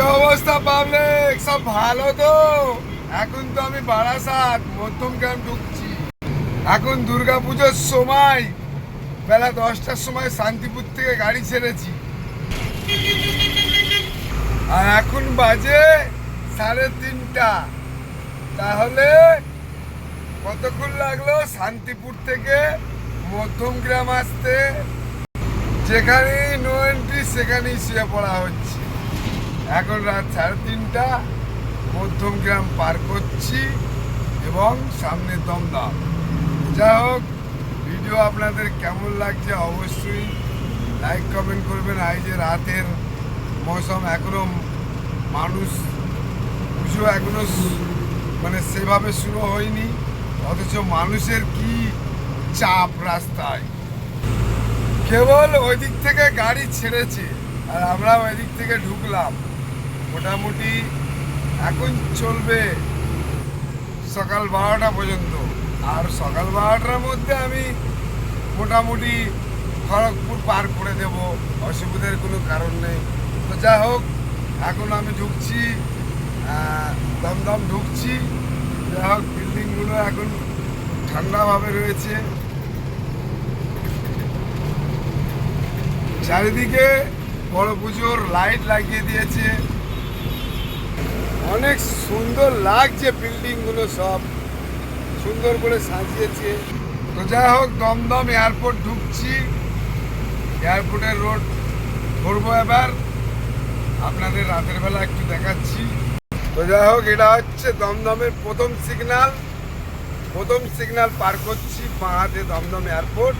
অবস্থা, পাবলিক? সব ভালো তো? এখন তো আমি বারাসাত, মধ্যম গ্রাম ঢুকছি। এখন দুর্গা পুজোর সময়, বেলা দশটার সময় শান্তিপুর থেকে গাড়ি ছেড়েছি। আর এখন বাজে সাড়ে তিনটা। তাহলে কতক্ষণ লাগল শান্তিপুর থেকে মধ্যম গ্রাম আসতে? যেখানেই নো এন্ট্রি সেখানেই শুয়ে পড়া হচ্ছে। এখন রাত সাড়ে তিনটা, মধ্যম গ্রাম পার করছি এবং সামনে দমদম। যা হোক, ভিডিও আপনাদের কেমন লাগছে অবশ্যই লাইক, কমেন্ট করবেন। এই যে রাতের মৌসুম, এখনও মানুষ পুজো এখনও স- মানে সেভাবে শুরু হয়নি, অথচ মানুষের কি চাপ রাস্তায়। কেবল ওই দিক থেকে গাড়ি ছেড়েছে, আর আমরা ওই দিক থেকে ঢুকলাম। মোটামুটি এখন চলবে সকাল বারোটা পর্যন্ত। আর সকাল বারোটার মধ্যে আমি মোটামুটি খড়গপুর পার করে দেব, অসুবিধার কোনো কারণ নেই। তো যা হোক, এখন আমি ঢুকছি দমদম ঢুকছি। যা হোক, বিল্ডিংগুলো এখন ঠান্ডাভাবে রয়েছে। চারিদিকে বড় পুজোর লাইট লাগিয়ে দিয়েছে। অনেক সুন্দর লাগছে বিল্ডিংগুলো সব। সুন্দর করে সাজিয়েছে। তো যাই হোক, দমদম এয়ারপোর্ট ঢুকছি। এয়ারপোর্টের রোড ঘুরবো এবার। আপনাদের রাতের বেলা একটু দেখাচ্ছি। তো যাই হোক, এটা হচ্ছে দমদমের প্রথম সিগনাল প্রথম সিগনাল পার করছি বাঁ হাতে দমদম এয়ারপোর্ট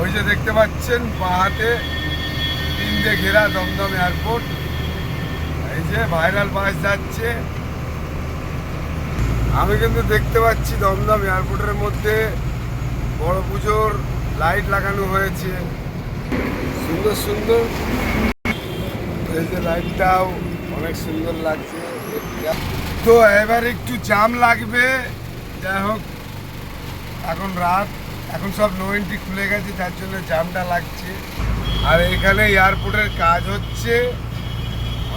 ওই যে দেখতে পাচ্ছেন বাঁ তিনটে ঘেরা দমদম এয়ারপোর্ট এই যে ভাইরাল বাস যাচ্ছে। আমি কিন্তু দেখতে পাচ্ছি দমদম এয়ারপোর্টের মধ্যে বড় পুজোর লাইট লাগানো হয়েছে। সুন্দর সুন্দর। এই যে লাইটটাও অনেক সুন্দর লাগছে। তো এবার একটু জাম লাগবে। যাই হোক, এখন রাত, এখন সব নো এন্ট্রি খুলে গেছে, তার জন্য জামটা লাগছে। আর এখানে এয়ারপোর্টের কাজ হচ্ছে।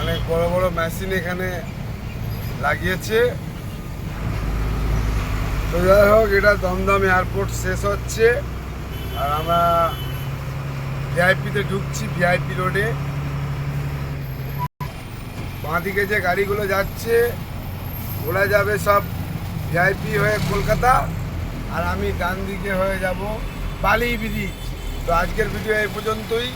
অনেক বড় বড় মেশিন এখানে লাগিয়েছে। তো যাই হোক, এটা দমদম এয়ারপোর্ট শেষ হচ্ছে। আর আমরা ভিআইপিতে ঢুকছি ভিআইপি রোডে বাঁদিকে যে গাড়িগুলো যাচ্ছে, ওরা যাবে সব ভিআইপি হয়ে কলকাতা। আর আমি ডান দিকে হয়ে যাব বালি ব্রিজ তো আজকের ভিডিও এই পর্যন্তই।